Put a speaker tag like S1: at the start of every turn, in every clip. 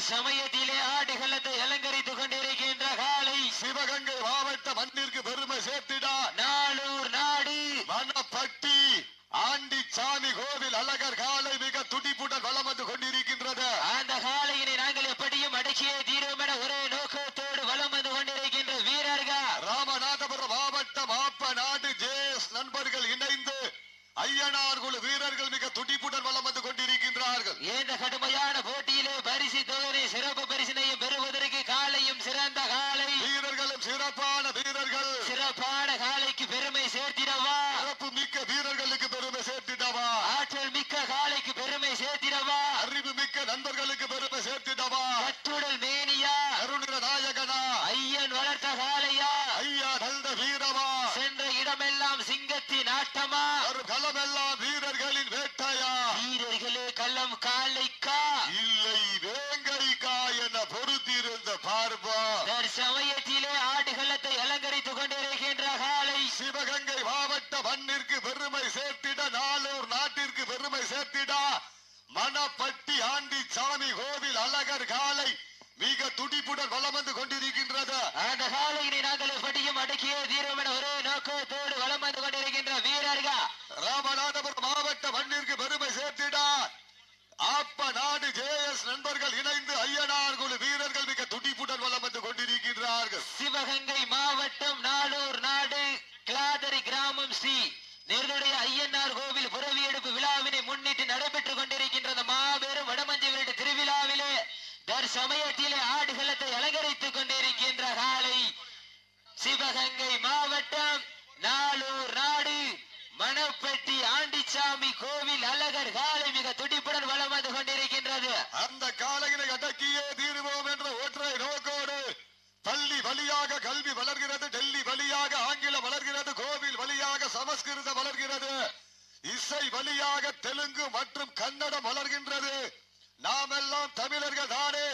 S1: தற்சமயத்திலே ஆடுகளத்தை அலங்கரித்துக் கொண்டிருக்கின்ற காலை
S2: சிவகங்கை மாவட்ட மண்ணிற்கு பெருமை சேர்த்திடா.
S1: நாளூர் நாடு.
S2: வனப்பட்டி ஆண்டி சாமி கோவில் அழகர் காலை மிக துடிப்புடன் வலம் வந்து கொண்டிருக்கின்றது.
S1: அந்த காளையினை நாங்கள் எப்படியும் அடக்கியே தீரும் என ஒரே நோக்கத்தோடு வலம் வந்து கொண்டிருக்கின்ற வீரர்கள்.
S2: ராமநாதபுரம் மாவட்டம் ஆப்ப நாடு ஜேஎஸ் நண்பர்கள் இணைந்து ஐயனார் குழு வீரர்கள் மிக துடிப்புடன் வலம் வந்து கொண்டிருக்கின்றார்கள்.
S1: இந்த கடுமையான போட்டியிலே பரிசு தொகை சிறப்பு பரிசினையும் பெறுவதற்கு காலையும் சிறந்த காலை
S2: வீரர்களும் சிறப்பான வீரர்கள்
S1: சிறப்பான காலைக்கு பெருமை சேர்த்திடவா
S2: சிறப்பு மிக்க வீரர்களுக்கு பெருமை சேர்த்திடவா
S1: ஆற்றல் மிக்க காலைக்கு பெருமை சேர்த்திடவா
S2: அறிவு மிக்க நண்பர்களுக்கு பெருமை சேர்த்திடவா
S1: கட்டுடல் மேனியா
S2: கருணிர நாயகனா
S1: ஐயன் வளர்த்த காளையா
S2: ஐயா நல்ல வீரமா
S1: சென்ற இடமெல்லாம் சிங்கத்தின் ஆட்டமா
S2: ஒரு களமெல்லாம் வீரர்களின் வேட்டையா
S1: வீரர்களே கள்ளம் காலைக்கா
S2: இல்லை வேங்கைக்கா என
S1: தற்சமயத்திலே ஆடுகளத்தை அலங்கரித்துக் கொண்டிருக்கின்ற காலை.
S2: சிவகங்கை மாவட்ட மண்ணிற்கு பெருமை சேர்த்திட நாளூர் நாட்டிற்கு பெருமை சேர்த்திட. மணப்பட்டி ஆண்டி சாமி கோவில் அழகர் காலை மிக துடிப்புடன் வலம் வந்து கொண்டிருக்கின்றது
S1: அந்த காலையினை நாங்கள் எப்படியும் அடக்கியே தீரும் என ஒரே நோக்கத்தோடு வலம் வந்து கொண்டிருக்கின்ற வீரர்கள்
S2: ராமநாதபுரம் மாவட்ட மண்ணிற்கு பெருமை சேர்த்திட ஆப்ப நாடு ஜேஎஸ் நண்பர்கள் இணைந்து ஐயனார் குழு வீரர்கள் மிக துடிப்புடன் வலம் வந்து கொண்டிருக்கின்றார்கள்
S1: சிவகங்கை மாவட்டம் நாளூர் நாடு கிளாதரி கிராமம் ஸ்ரீ நேர்களுடைய ஐயன்னார் கோவில் புறவி எடுப்பு விழாவினை முன்னிட்டு நடைபெற்றுக் கொண்டிருக்கின்றது மாபெரும் வடமஞ்சி விரட்டு திருவிழாவிலே தற்சமயத்திலே ஆடுகளத்தை அலங்கரித்துக் கொண்டிருக்கின்ற காலை சிவகங்கை மா நாளூர் நாடு மணப்பட்டி ஆண்டிச்சாமி கோவில் அழகர் காலை மிக துடிப்புடன் வலம் வந்து கொண்டிருக்கின்றது
S2: அந்த காலையினை அடக்கியே தீருவோம் என்ற ஒற்றை நோக்கோடு பள்ளி வழியாக கல்வி வளர்கிறது டெல்லி வழியாக ஆங்கிலம் வளர்கிறது கோவில் வழியாக சமஸ்கிருதம் வளர்கிறது இசை வழியாக தெலுங்கு மற்றும் கன்னடம் வளர்கின்றது. நாமெல்லாம் தமிழர்கள் தானே.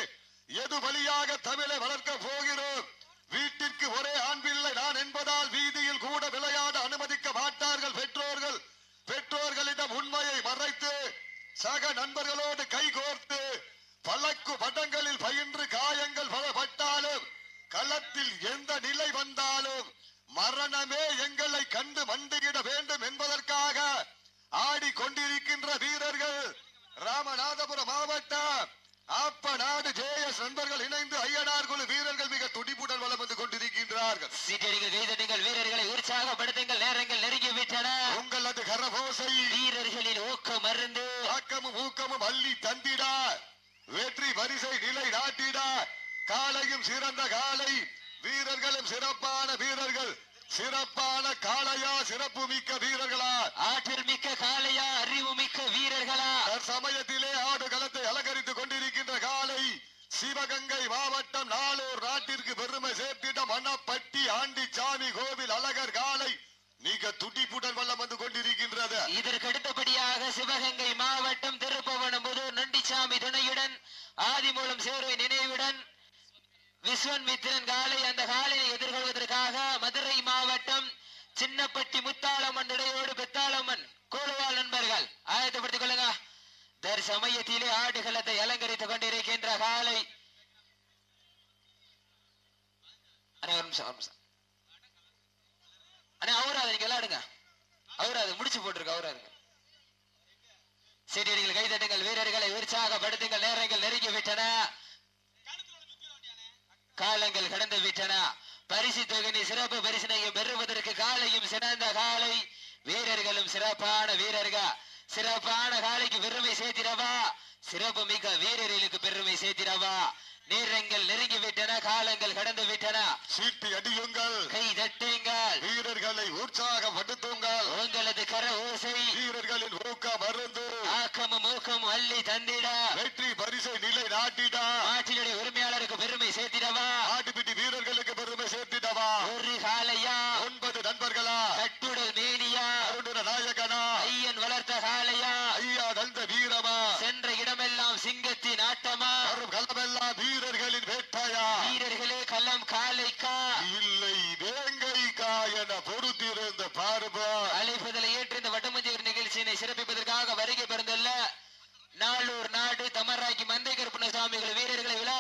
S2: எது வழியாக தமிழை வளர்க்க போகிறோம்? வீட்டிற்கு ஒரே ஆண்பில்லை நான் என்பதால் வீதியில் கூட விளையாட அனுமதிக்க மாட்டார்கள் பெற்றோர்கள். பெற்றோர்களிடம் உண்மையை மறைத்து சக நண்பர்களோடு கைகோர்த்து பழக்கு படங்களில் பயின்று காயங்கள் பலப்பட்டாலும் களத்தில் எந்த நிலை வந்தாலும் மரணமே எங்களை கண்டு மண்டியிட வேண்டும் என்பதற்காக ஆடிக்கொண்டிருக்கின்ற வீரர்கள் ராமநாதபுரம் மாவட்டம். ஆப்ப நாடு ஜேஎஸ் நண்பர்கள் இணைந்து ஐயனார் குழு வீரர்கள் மிக துடிப்புடன் வலம் வந்து கொண்டிருக்கின்றார்கள்.
S1: சீட்டடிகள் கைதட்டுங்கள் வீரர்களை உற்சாகப்படுத்துங்கள் நேரங்கள் நெருங்கி விட்டன.
S2: உங்களது கரபோசை
S1: வீரர்களின் ஊக்கம் மருந்து
S2: ஆக்கமும் ஊக்கமும் அள்ளி தந்திட. வெற்றி வரிசை நிலை நாட்டிட. காலையும் சிறந்த காலை. வீரர்களும் சிறப்பான வீரர்கள். சிறப்பான காளையா சிறப்பு மிக்க வீரர்களா?
S1: ஆற்றல் மிக்க காளையா அறிவு மிக்க வீரர்களா?
S2: சமயத்திலே ஆடு களத்தை அலங்கரித்துக் கொண்டிருக்கின்ற காலை சிவகங்கை மாவட்டம் நாளூர் நாட்டிற்கு பெருமை சேர்த்திட மணப்பட்டி ஆண்டிச்சாமி கோவில் அழகர் காலை மிக துடிப்புடன் வல்லம் வந்து கொண்டிருக்கின்றது.
S1: இதற்கு அடுத்தபடியாக சிவகங்கை மாவட்டம் திருப்பவனம்புதூர் நொண்டிச்சாமி துணையுடன் ஆதிமூலம் சேர்வை நினைவுடன் விஸ்வன் மித்திரன் காலை அந்த காலையை எதிர்கொள்வதற்காக மதுரை மாவட்டம் சின்னப்பட்டி முத்தாளம்மன் இடையோடு பெத்தாளம்மன் கோலுவாள் நண்பர்கள். ஆயத்தப்படுத்திக் கொள்ளுங்க. தற்சமயத்திலே ஆடுகளத்தை அலங்கரித்துக் கொண்டிருக்கின்ற காலை. அண்ணா, ஒரு நிமிஷம் ஒரு நிமிஷம். அண்ணா அவராது நீங்க விளையாடுங்க. அவராது முடிச்சு போட்டிருக்கு அவராதுங்க செடியடிகள் கைதட்டுங்கள் வீரர்களை உற்சாகப்படுத்துங்கள் நேரங்கள் நெருங்கி விட்டன காலங்கள் கடந்து விட்டன. பரிசு தொகையை சிறப்பு பரிசினையும் பெறுவதற்கு காலையும் சிறந்த காலை. வீரர்களும் சிறப்பான வீரர்கள். சிறப்பான காலைக்கு பெருமை சேர்த்திடவா? சிறப்பு மிக்க வீரர்களுக்கு பெருமை சேர்த்திடவா? நேரங்கள் நெருங்கி விட்டன காலங்கள் கடந்து விட்டன.
S2: சீட்டி அடியுங்கள்.
S1: கை தட்டுங்கள்.
S2: வீரர்களை உற்சாகப்படுத்துங்கள்.
S1: உங்களது கர ஓசை.
S2: வீரர்களின் ஊக்க மருந்து
S1: ஆக்கமும் ஊக்கமும் அள்ளி தந்திட.
S2: வெற்றி பரிசை நிலை நாட்டிட
S1: நாட்டினுடைய உரிமையாளருக்கு பெருமை சேர்த்திடவா
S2: ஆட்டுப்பிட்டி வீரர்களுக்கு பெருமை சேர்த்திடவா
S1: ஒரு காலையா
S2: ஒன்பது நண்பர்களா
S1: கட்டுடல் மேனியா
S2: அருணுர நாயகனா
S1: ஐயன் வளர்த்த காளையா
S2: ஐயா நந்த வீரமா
S1: சென்ற இடமெல்லாம் சிங்கத்தின் ஆட்டமா
S2: வரும் களமெல்லாம் வீரர்களின் வேட்டையா
S1: வீரர்களே கள்ளம் காலைக்கா
S2: இல்லை வேங்கைக்கா என பொறுத்திருந்த பார்வா
S1: அழைப்பதில் ஏற்று இந்த வட்டமஞ்சிகர் நிகழ்ச்சியினை சிறப்பிப்பதற்காக வருகை பிறந்துள்ள நாளூர் நாடு தமராக்கி மந்தை கருப்பண சுவாமிகள் வீரர்களை
S2: விழா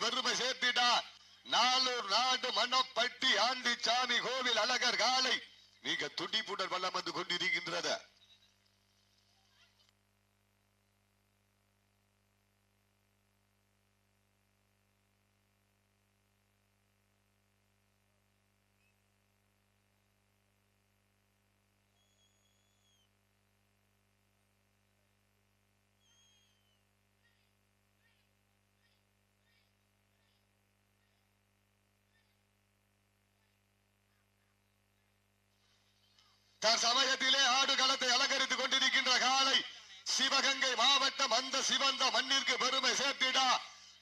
S2: பெருமை சேர்த்திடா நாளூர் நாடு மணப்பட்டி ஆண்டி சாமி கோவில் அழகர் காலை மிக துடிப்புடன் வல்லம் வந்து கொண்டிருக்கின்றது தற்சமயத்திலே ஆடு களத்தை அலங்கரித்துக் கொண்டிருக்கின்ற காலை சிவகங்கை மாவட்டம் அந்த சிவந்த மண்ணிற்கு பெருமை சேர்த்திடா.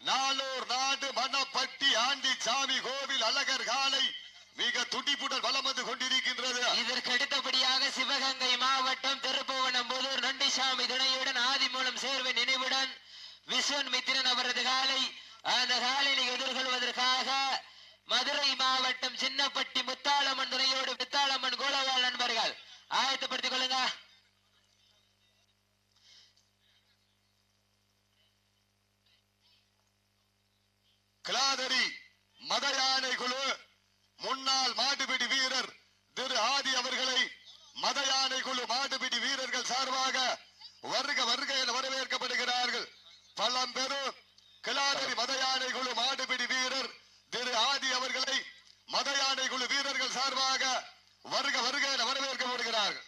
S2: நாளூர் நாடு மணப்பட்டி ஆண்டி சாமி கோவில் அழகர் காலை மிக துடிப்புடன் வலம் வந்து கொண்டிருக்கின்றது.
S3: இதற்கு அடுத்தபடியாக சிவகங்கை மாவட்டம் திருப்புவனம் புதூர் நொண்டிசாமி துணையுடன் ஆதிமூலம் சேர்வை நினைவுடன் விஸ்வன் மித்திரன் அவரது காலை அந்த காலையை எதிர்கொள்வதற்காக மதுரை மாவட்டம் சின்னப்பட்டி முத்தாளம்மன் துணையோடு முத்தாளம்மன் கோலவாள் நண்பர்கள். ஆயத்தப்படுத்திக் கொள்ளுங்க.
S2: கிளாதரி மத யானை குழு முன்னாள் மாட்டுப்பிடி வீரர் திரு ஆதி அவர்களை மத யானை குழு மாட்டுப்பிடி வீரர்கள் சார்பாக வருக வருக என வரவேற்கப்படுகிறார்கள். பழம்பெரும் கிளாதரி மத யானை குழு மாட்டுப்பிடி வீரர் திரு ஆதி அவர்களை மத யானை குழு வீரர்கள் சார்பாக வருக வருக என வரவேற்கப்படுகிறார்கள்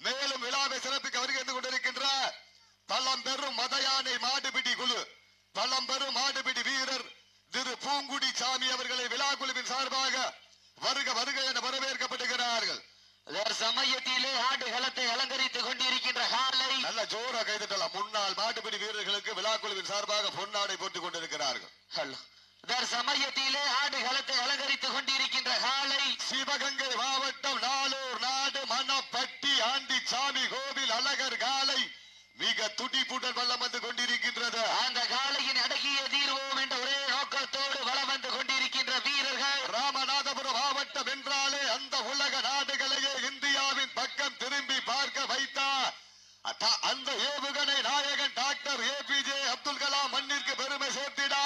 S2: மேலும் விழாவை சிறப்பிக்க வருகிறது கொண்டிருக்கின்ற பழம்பெரும் மத யானை மாடுபிடி குழு பழம்பெரும் மாடுபிடி வீரர் திரு பூங்குடி சாமி அவர்களை விழா குழுவின் சார்பாக வருக வருக என வரவேற்கப்படுகிறார்கள்.
S3: சமயத்திலே ஆடு களத்தை அலங்கரித்துக் கொண்டிருக்கின்ற
S2: நல்ல ஜோரா கைதட்டலாம். முன்னாள் மாட்டுப்பிடி வீரர்களுக்கு விழா குழுவின் சார்பாக பொன்னாடை போட்டுக் கொண்டிருக்கிறார்கள்.
S3: ஹலோ. சமயத்திலே ஆடு களத்தை அலங்கரித்துக் கொண்டிருக்கின்ற காலை
S2: சிவகங்கை மாவட்டம் நாளூர் நாடு மணப்பட்டி ஆண்டி சாமி கோவில் அழகர் காலை. மிக துடிப்புடன் வல்லம் வந்து கொண்டிருக்கின்றது
S3: அந்த காலையின் அடக்கிய தீர்வோம் என்ற ஒரே நோக்கத்தோடு வலம் வந்து கொண்டிருக்கின்ற வீரர்கள்
S2: ராமநாதபுரம் மாவட்டம் என்றாலே அந்த உலக நாடுகளையே இந்தியாவின் பக்கம் திரும்பி பார்க்க வைத்தார் அத்த- அந்த ஏவுகணை நாயகன் டாக்டர் ஏபிஜே அப்துல் கலாம் மண்ணிற்கு பெருமை சேர்த்திடா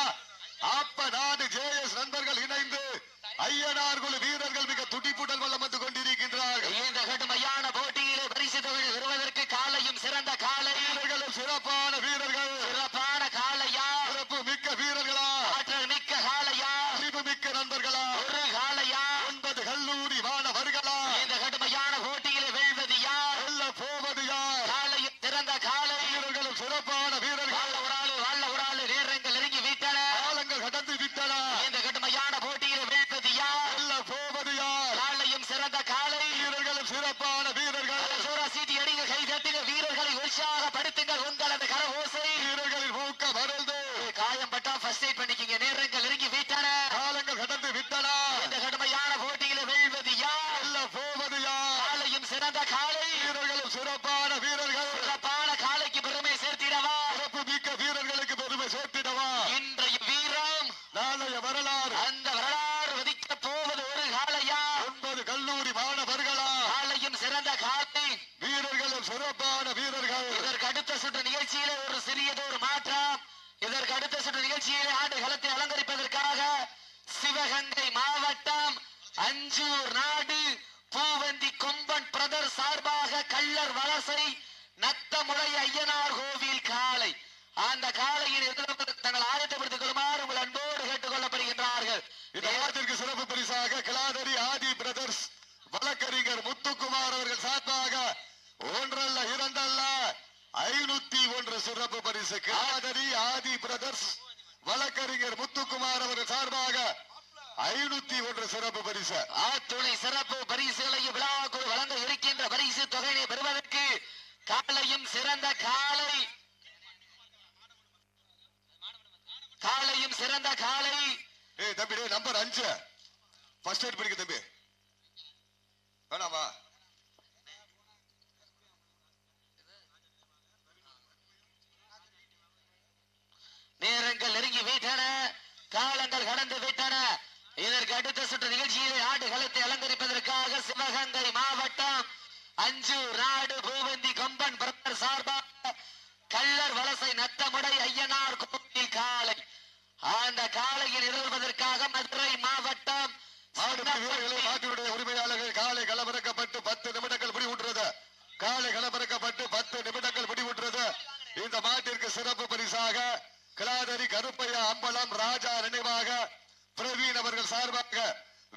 S2: அப்ப நாடு ஜேஎஸ் நண்பர்கள் இணைந்து ஐயனார் குழு வீரர்கள் மிக துடிப்புடன் வல்லம் வந்து கொண்டிருக்கின்றார்கள்
S3: இந்த கடுமையான போட்டியிலே பரிசு தொகை பெறுவதற்கு காலையும் சிறந்த காலை
S2: வீரர்களும் சிறப்பான வீரர்கள்
S3: சிறப்பான காலையா
S2: சிறப்பு மிக்க வீரர்களா
S3: ஆற்றல் மிக்க காலையா
S2: அறிவு மிக்க நண்பர்களா
S3: ஒரு காலையா
S2: ஒன்பது கல்லூரி மாணவர்களா
S3: இந்த கடுமையான போட்டியிலே வெல்வது யார்
S2: வெல்ல போவது யார்
S3: காலையும் சிறந்த காலை
S2: வீரர்களும் சிறப்பான வீரர்கள்
S3: வாழ்ல ஒரு ஆளு வாழ்ல ஒரு ஆளு நேரங்கள் நெருங்கி விட்டன
S2: காலங்கள் கடந்து விட்டன
S3: இந்த கடுமையான போட்டியிலே வெல்வது யார்
S2: வெல்ல போவது யார்
S3: காலையும் சிறந்த காலை
S2: வீரர்களும் சிறப்பான வீரர்கள்
S3: சூரா சீட்டி அடிங்க கை தட்டுங்க வீரர்களை உற்சாகப்படுத்துங்கள் உங்களது கர ஓசை
S2: வீரர்களின் ஊக்க மறந்து
S3: காயம் பட்டா ஃபர்ஸ்ட் எய்ட் பண்ணிக்கங்க நேரங்கள் நெருங்கி விட்டன
S2: காலங்கள் கடந்து விட்டன
S3: இந்த கடுமையான போட்டியில வெல்வது யார்
S2: வெல்ல போவது யார்
S3: காலையும் சிறந்த காலை
S2: வீரர்களும் சிறப்பான வீரர்கள்
S3: சிறப்பான காலைக்கு பெருமை சேர்த்திடவா
S2: சிறப்பு மிக்க வீரர்களுக்கு பெருமை சேர்த்திடவா
S3: இன்றைய வீரம்
S2: நாளைய வரலாறு
S3: அந்த வரலாறு வதிக்க போவது ஒரு காலையா
S2: ஒன்பது கல்லூரி மாணவர்களா
S3: காலையும் சிறந்த காலை
S2: வீரர்களும் சிறப்பான வீரர்கள்
S3: இதற்கு அடுத்த சுற்று நிகழ்ச்சியிலே ஒரு சிறியதொரு மாற்றம் இதற்கு அடுத்த சுற்று நிகழ்ச்சியிலே ஆண்டு களத்தை அலங்கரிப்பதற்காக சிவகங்கை மாவட்டம் அஞ்சூர் நாடு பூவந்தி கொம்பன் பிரதர் சார்பாக கள்ளர் வலசை நத்தமுறை ஐயனார் கோவில் காலை அந்த காலையில் தங்கள் ஆயத்தப்படுத்திக் கொள்ளுமாறு உங்கள் அன்போடு கேட்டுக் கொள்ளப்படுகின்றார்கள்
S2: இந்த வாரத்திற்கு சிறப்பு பரிசாக கிளாதரி ஆதி பிரதர்ஸ் வழக்கறிஞர் முத்துக்குமார் அவர்கள் சார்பாக ஒன்றல்ல இரண்டல்ல ஐநூத்தி ஒன்று சிறப்பு பரிசு. கிளாதரி ஆதி பிரதர்ஸ் வழக்கறிஞர் முத்துக்குமார் அவர்கள் சார்பாக ஐநூத்தி ஒன்று சிறப்பு பரிசு.
S3: ஆத்துணை சிறப்பு பரிசுகளையும் விழாக்குழு வழங்க இருக்கின்ற பரிசு தொகையை பெறுவதற்கு காலையும் சிறந்த காலை காலையும் சிறந்த காலை
S2: ஏய் தம்பி டேய் நம்பர் அஞ்சு. ஃபர்ஸ்ட் எய்ட் படிக்க தம்பி. வேணாமா
S3: நேரங்கள் நெருங்கி விட்டன காலங்கள் கடந்து விட்டன. இதற்கு அடுத்த சுற்று நிகழ்ச்சியில் ஆடுகளத்தை அலங்கரிப்பதற்காக சிவகங்கை மாவட்டம் அஞ்சு நாடு பூவந்தி கொம்பன் பிரதர் சார்பாக கல்லர் வலசை நத்தமுடை ஐயனார் கோவில் காலை.
S1: அந்த காலையில் இருப்பதற்காக மதுரை மாவட்டம்
S2: உரிமையாளர்கள் காலை கலபரக்கப்பட்டு பத்து நிமிடங்கள் முடிவுற்றது. காலை கலபரக்கப்பட்டு பத்து நிமிடங்கள் முடிவுற்றது. இந்த மாட்டிற்கு சிறப்பு பரிசாக கிளாதரி கருப்பையா அம்பலம் ராஜா நினைவாக பிரவீன் அவர்கள் சார்பாக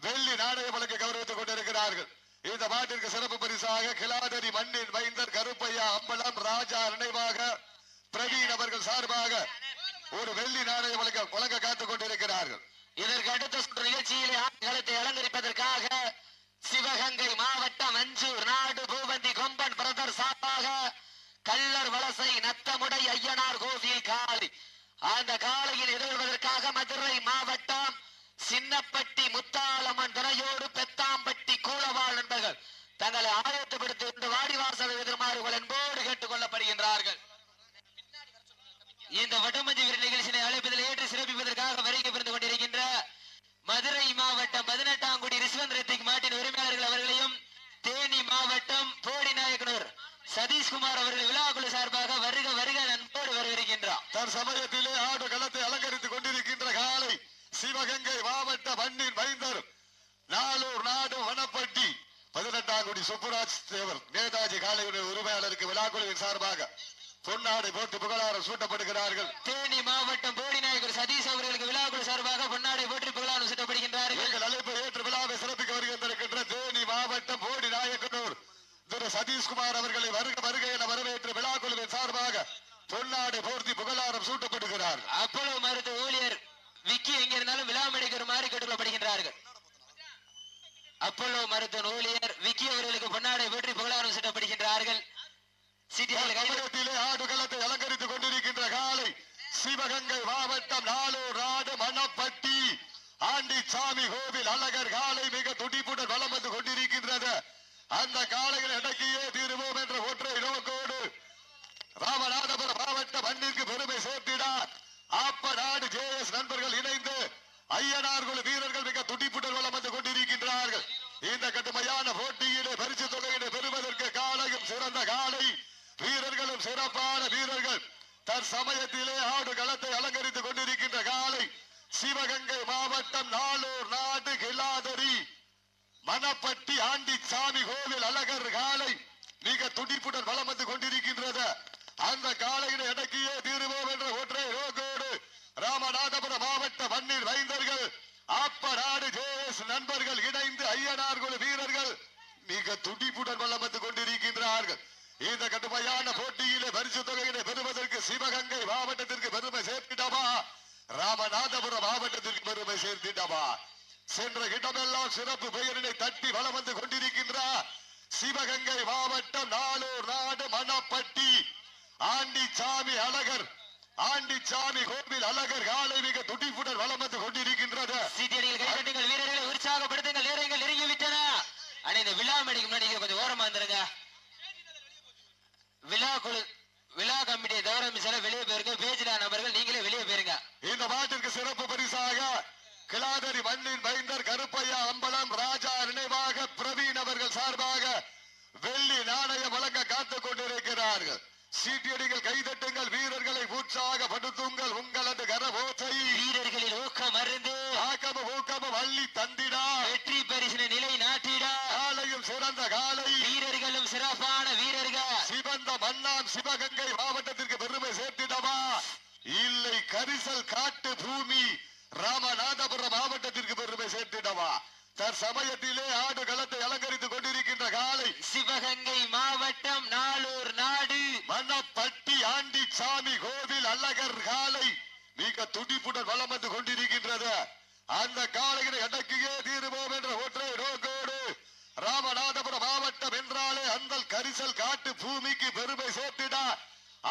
S2: வெள்ளி நாடக வழக்கு கௌரவித்துக் கொண்டிருக்கிறார்கள். இந்த மாட்டிற்கு சிறப்பு பரிசாக கிலாதரி மண்ணின் மைந்தர் கருப்பையா அம்பலம் ராஜா நினைவாக பிரவீன் அவர்கள் சார்பாக ஒரு வெள்ளி நாடக வழங்க வழங்க காத்துக் கொண்டிருக்கிறார்கள்.
S1: இதற்கு அடுத்த சுற்று நிகழ்ச்சியிலே ஆண்களத்தை அலங்கரிப்பதற்காக சிவகங்கை மாவட்டம் அஞ்சூர் நாடு பூபந்தி கொம்பன் பிரதர் சார்பாக கல்லர் வலசை நத்தமுடை ஐயனார் கோவில் காளை. அந்த காலையில் எதிர்வதற்காக மதுரை மாவட்டம் சின்னப்பட்டி முத்தாலம்மன் துணையோடு பெத்தாம்பட்டி கூலவாள் நண்பர்கள் தங்களை ஆயத்தப்படுத்தி இந்த வாடிவாசல் எதிர்மாறு என்போடு கேட்டுக் கொள்ளப்படுகின்றார்கள் இந்த வடமஞ்சி வீர நிகழ்ச்சியை அழைப்பதில் ஏற்று சிறப்பிப்பதற்கு வருகை புரிந்து கொண்டிருக்கின்ற மதுரை மாவட்டம் பதினெட்டாங்குடி ரிஸ்வந்த் ரித்திக் மாட்டின் உரிமையாளர்கள் அவர்களையும் தேனி மாவட்டம் போடி நாயக்கனூர் சதீஷ்குமார் அவர்கள் விழாக்குழு சார்பாக வருக வருக நண்போடு வரவிருக்கின்றார்
S2: தற்சமயத்திலே ஆடு களத்தை அலங்கரித்துக் கொண்டிருக்கின்ற காலை சிவகங்கை மாவட்ட மண்ணின் மைந்தர் நாளூர் நாடு வனப்பட்டி பதினெட்டாம் கோடி சுப்புராஜ் தேவர் நேதாஜி காலையுடைய உரிமையாளருக்கு விழாக்குழுவின் சார்பாக பொன்னாடை போட்டு புகழாரம் சூட்டப்படுகிறார்கள்.
S1: தேனி மாவட்டம் போடி நாயக்கர் சதீஷ் அவர்களுக்கு விழாக்குழு சார்பாக பொன்னாடை போற்றி புகழாரம் சுட்டப்படுகின்றார்கள்.
S2: எங்கள் அழைப்பை ஏற்று விழாவை சிறப்பிக்க வருகின்றிருக்கின்ற தேனி மாவட்டம் போடி நாயக்கனூர். திரு சதீஷ்குமார் அவர்களை வருக வருக என வரவேற்று விழாக்குழுவின் சார்பாக பொன்னாடை போர்த்தி புகழாரம் சூட்டப்படுகிறார்கள்.
S1: அப்போலோ மருத்துவ ஊழியர் விக்கி எங்க இருந்தாலும் விழா மேடைக்குமாறு கேட்டுக்கொள்ளப்படுகின்றார்கள். அப்போலோ மருத்துவ ஊழியர் விக்கி அவர்களுக்கு பொன்னாடை போற்றி புகழாரம் சுட்டப்படுகின்றார்கள்.
S2: தமிழகத்திலே ஆடுகளத்தை அலங்கரித்துக் கொண்டிருக்கின்ற காலை சிவகங்கை மாவட்டம் நாளூர் நாடு மணப்பட்டி ஆண்டிச்சாமி கோவில் அழகர் காலை மிக துடிப்புடன் வலம் வந்து கொண்டிருக்கின்றது. அந்த காலையில் அடக்கியே தீருவோம் என்ற ஒற்றை நோக்கோடு ராமநாதபுரம் மாவட்ட மண்ணிற்கு பெருமை சேர்த்திட ஆப்ப நாடு ஜே எஸ் நண்பர்கள் இணைந்து ஐயனார் குழு வீரர்கள் மிக துடிப்புடன் வலம் வந்து கொண்டிருக்கின்றார்கள் இந்த கடுமையான போட்டியிலே பரிசு தொகையினை பெறுவதற்கு காலையும் சிறந்த காலை வீரர்களும் சிறப்பான வீரர்கள் தற்சமயத்திலே ஆடு களத்தை அலங்கரித்துக் கொண்டிருக்கின்ற காலை சிவகங்கை மாவட்டம் நாளூர் நாடு கில்லாதரி சாமி கோவில் அழகர் காலை மிக துடிப்புடன் வளம் வந்து கொண்டிருக்கின்றது. அந்த காலையினை அடக்கியே தீருவோம் என்ற ஒற்றை நோக்கோடு ராமநாதபுரம் மாவட்ட மண்ணில் வைந்தர்கள் ஆப்ப ஜேஎஸ் நண்பர்கள் இணைந்து ஐயனார் குழு வீரர்கள் மிக துடிப்புடன் வளம் வந்து கொண்டிருக்கின்றார்கள். இந்த கடுமையான போட்டியிலே பரிசு தொகையினை பெறுவதற்கு சிவகங்கை மாவட்டத்திற்கு பெருமை சேர்த்திட்டவா ராமநாதபுரம் மாவட்டத்திற்கு பெருமை சேர்த்திட்டவா சென்ற இடமெல்லாம் சிறப்பு பெயரினை தட்டி வலம் வந்து கொண்டிருக்கின்றார் சிவகங்கை மாவட்டம் நாளூர் நாடு மணப்பட்டி. ஆண்டிச்சாமி அழகர் ஆண்டிச்சாமி கோவில் அழகர் காலை மிக துடிப்புடன் வலம் வந்து கொண்டிருக்கின்றது.
S1: வீரர்களை உற்சாகப்படுத்துங்கள் நேரங்கள் நெருங்கி விட்டன ஆனா இந்த விழா மேடைக்கு முன்னாடி கொஞ்சம் ஓரமா வந்துருங்க விழா குழு விழா கமிட்டியை தவிர வெளியே போயிருங்க. பேஜிலா நபர்கள் நீங்களே வெளியே போயிருங்க.
S2: இந்த மாட்டிற்கு சிறப்பு பரிசாக கிளாதரி மண்ணின் மைந்தர் கருப்பையா அம்பலம் ராஜா நினைவாக பிரவீன் அவர்கள் சார்பாக வெள்ளி நாணயம் வழங்க காத்துக் கொண்டிருக்கிறார்கள். சீட்டியடிகள் கைதட்டுங்கள் வீரர்களை உற்சாகப்படுத்துங்கள் உங்களது கரபோசை
S1: வீரர்களின் ஊக்கம் அருந்து.
S2: ஆக்கமும் ஊக்கமும் அள்ளி தந்திடா.
S1: வெற்றி பரிசின நிலை நாட்டிட.
S2: காலையும் சிறந்த காலை.
S1: வீரர்களும் சிறப்பான வீரர்கள்.
S2: சிவந்த மன்னாம் சிவகங்கை மாவட்டத்திற்கு பெருமை சேர்த்திடவா. இல்லை கரிசல் காட்டு பூமி சேர்த்திடவா தற்சமயத்திலே ஆடு களத்தை அலங்கரித்துக் கொண்டிருக்கின்ற காலை
S1: சிவகங்கை மாவட்டம் நாளூர் நாடு.
S2: மணப்பட்டி ஆண்டி சாமி கோவில் அழகர் காலை மிக துடிப்புடன் வலம் வந்து கொண்டிருக்கின்றது. அந்த காலையினை அடக்கியே தீருவோம் என்ற ஒற்றை நோக்கோடு ராமநாதபுரம் மாவட்டம் என்றாலே அந்த கரிசல் காட்டு பூமிக்கு பெருமை சேர்த்திட.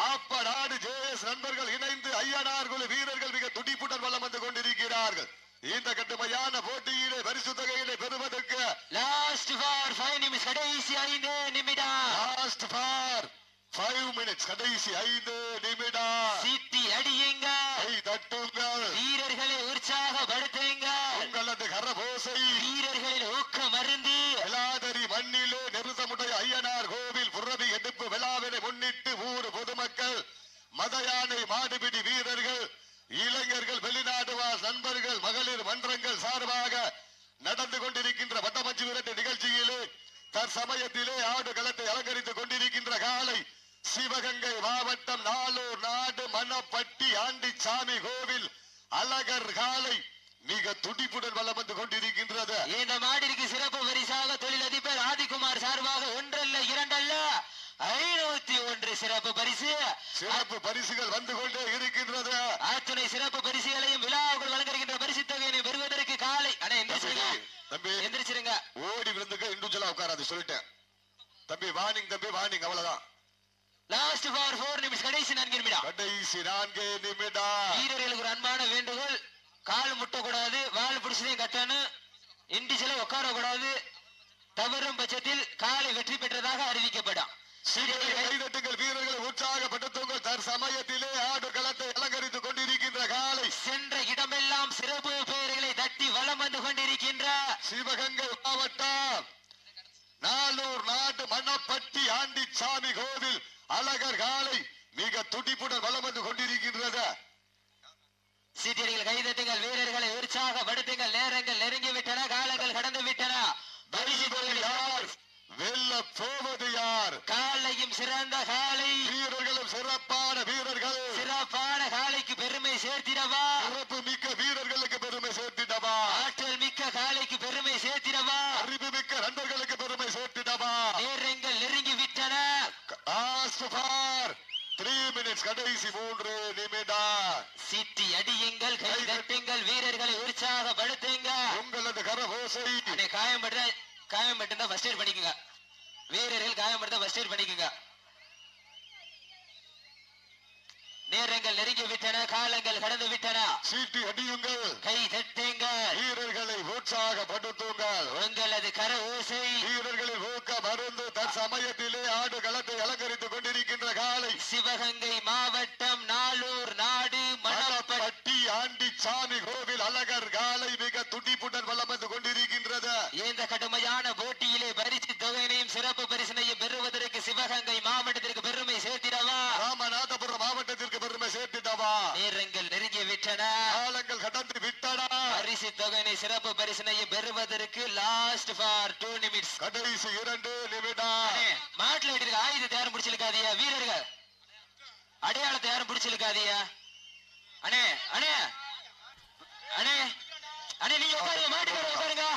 S2: ஆப்ப நாடு ஜேஎஸ் நண்பர்கள் இணைந்து ஐயனார் குழு வீரர்கள் மிக துடிப்புடன் வலம் வந்து கொண்டிருக்கிறார்கள். இந்த கடுமையான போட்டியிலே பரிசு தொகையினை பெறுவதற்கு
S1: லாஸ்ட் ஃபார் ஃபைவ் நிமிஷம் கடைசி ஐந்து நிமிடம்.
S2: லாஸ்ட் ஃபார் ஃபைவ் மினிட்ஸ் கடைசி ஐந்து நிமிடம்.
S1: சீட்டி அடியுங்க.
S2: கை தட்டுங்கள்
S1: வீரர்களை உற்சாகப்படுத்துங்க.
S2: உங்களது கரபோசை.
S1: வீரர்களின் ஊக்கம் அருந்து.
S2: விளாதரி மண்ணிலே நெருசமுடைய ஐயனார் கோவில் புறவி எடுப்பு விழாவினை முன்னிட்டு ஊர் பொதுமக்கள் மதயானை மாடுபிடி வீரர்கள் இளைஞர்கள் நண்பர்கள் மகளிர் மன்றங்கள் சார்பாக நடந்து கொண்டிருக்கின்ற வட்டமஞ்சு விரட்டு நிகழ்ச்சியிலே தற்சமயத்திலே ஆடு களத்தை அலங்கரித்துக் கொண்டிருக்கின்ற காலை சிவகங்கை மாவட்டம் நாளூர் நாடு மணப்பட்டி ஆண்டிச்சாமி கோவில் அழகர் காலை மிக துடிப்புடன் வலம் வந்து கொண்டிருக்கின்றது.
S1: இந்த மாடிற்கு சிறப்பு பரிசாக தொழிலதிபர் ஆதிக்குமார் சார்பாக ஒன்றல்ல இரண்டல்ல ஐநூத்தி ஒன்று சிறப்பு பரிசு.
S2: சிறப்பு பரிசுகள் வந்து கொண்டே இருக்கின்றது.
S1: அத்துணை சிறப்பு பரிசுகளையும் விழாவுகள் வழங்குகின்ற பரிசு தொகையினை பெறுவதற்கு காலை. அண்ணா எந்திரிச்சிருங்க.
S2: தம்பி
S1: எந்திரிச்சிருங்க.
S2: ஓடி விழுந்துக்க இண்டிவிஜுவலா உட்காராது சொல்லிட்டேன். தம்பி வார்னிங் தம்பி வார்னிங் அவ்வளவுதான்.
S1: லாஸ்ட் ஃபார் ஃபோர் நிமிஷம் கடைசி நான்கு நிமிடம்.
S2: கடைசி நான்கு நிமிடம்.
S1: வீரர்களுக்கு ஒரு அன்பான வேண்டுகோள். கால் முட்டக்கூடாது வால் பிடிச்சதையும் கட்டணும். இண்டிச்சல உட்கார கூடாது தவறும் பட்சத்தில் காலை வெற்றி பெற்றதாக அறிவிக்கப்படும்.
S2: கைதட்டுங்கள் வீரர்களை உற்சாகப்படுத்துங்கள். தற்சமயத்திலே ஆடு களத்தை அலங்கரித்துக் கொண்டிருக்கின்ற காலை.
S1: சென்ற இடமெல்லாம் சிறப்பு பெயர்களை தட்டி வலம் வந்து கொண்டிருக்கின்ற
S2: சிவகங்கை மாவட்டம் நாளூர் நாடு மணப்பட்டி ஆண்டிச்சாமி கோவில் அழகர் காலை மிக துடிப்புடன் வலம் வந்து கொண்டிருக்கின்றது.
S1: சீட்டியர்கள் கைதட்டுங்கள் வீரர்களை உற்சாகப்படுத்துங்கள் நேரங்கள் நெருங்கி விட்டன காலங்கள் கடந்து விட்டன பரிசு தொகையை
S2: யார் வெல்ல போவது யார்
S1: காலையும் சிறந்த காலை
S2: வீரர்களும் சிறப்பான வீரர்கள்
S1: சிறப்பான காலைக்கு பெருமை சேர்த்திடவா
S2: சிறப்பு மிக்க வீரர்களுக்கு பெருமை சேர்த்திடவா
S1: ஆற்றல் மிக்க காலைக்கு பெருமை சேர்த்திடவா
S2: அறிவு மிக்க நண்பர்களுக்கு பெருமை சேர்த்திடவா
S1: நேரங்கள் நெருங்கி விட்டன
S2: த்ரீ மினிட்ஸ் கடைசி மூன்று நிமிடம்
S1: சீட்டி அடியுங்கள் கை தட்டுங்கள் வீரர்களை உற்சாகப்படுத்துங்க
S2: உங்களது கரகோசை.
S1: காயம்பட்ட காயம்பட்டு ஃபர்ஸ்ட் எய்ட் பண்ணிக்கோங்க. வீரர்கள் காயம்படுத்த ஃபர்ஸ்ட் எய்ட் பண்ணிக்கோங்க. நேரங்கள் நெருங்கி விட்டன காலங்கள் கடந்து விட்டன.
S2: சீட்டி அடியுங்கள்.
S1: கை தட்டுங்கள்.
S2: வீரர்களை உற்சாகப்படுத்துங்கள்.
S1: உங்களது கர ஓசை
S2: வீரர்களின் ஊக்க மருந்து தற்சமயத்திலே ஆடு களத்தை அலங்கரித்துக் கொண்டிருக்கின்ற காலை
S1: சிவகங்கை மாவட்டம் நாளூர் நாடு மணப்பட்டி
S2: ஆண்டி சாமி கோவில் அழகர் காலை மிக துடிப்புடன் வலம் வந்து கொண்டிருக்கின்றது.
S1: இந்த கடுமையான போட்டியிலே பரிசு தொகையினையும் சிறப்பு பரிசினையும் பெறுவதற்கு சிவகங்கை மாவட்டத்திற்கு பெருமை சேர்த்திடவா
S2: ராமநாதபுரம் மாவட்டத்திற்கு பெருமை சேர்த்திடவா
S1: நேரங்கள் நெருங்கி விட்டன
S2: காலங்கள் கடந்து விட்டன
S1: பரிசு தொகையினை சிறப்பு பரிசினையும் பெறுவதற்கு லாஸ்ட் ஃபார் டூ நிமிட்ஸ்
S2: கடைசி இரண்டு நிமிடம்.
S1: மாட்டுல வெட்டிருக்க ஆயுதத்தை யாரும் பிடிச்சிருக்காதியா வீரர்கள். அடையாளத்தை யாரும் பிடிச்சிருக்காதியா அண்ணே அண்ணே. அண்ணே அண்ணே நீங்க உட்காருங்க மாட்டுக்கார உட்காருங்க.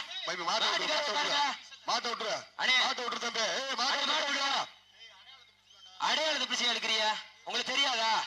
S1: மாட்டுக்கார உட்காருங்க.
S2: மாட்ட விட்டுரு.
S1: அண்ணே.
S2: மாட்ட விட்டுரு தம்பி.
S1: அடையாளத்தை பிடிச்சி எடுக்கிறியா உங்களுக்கு தெரியாதா?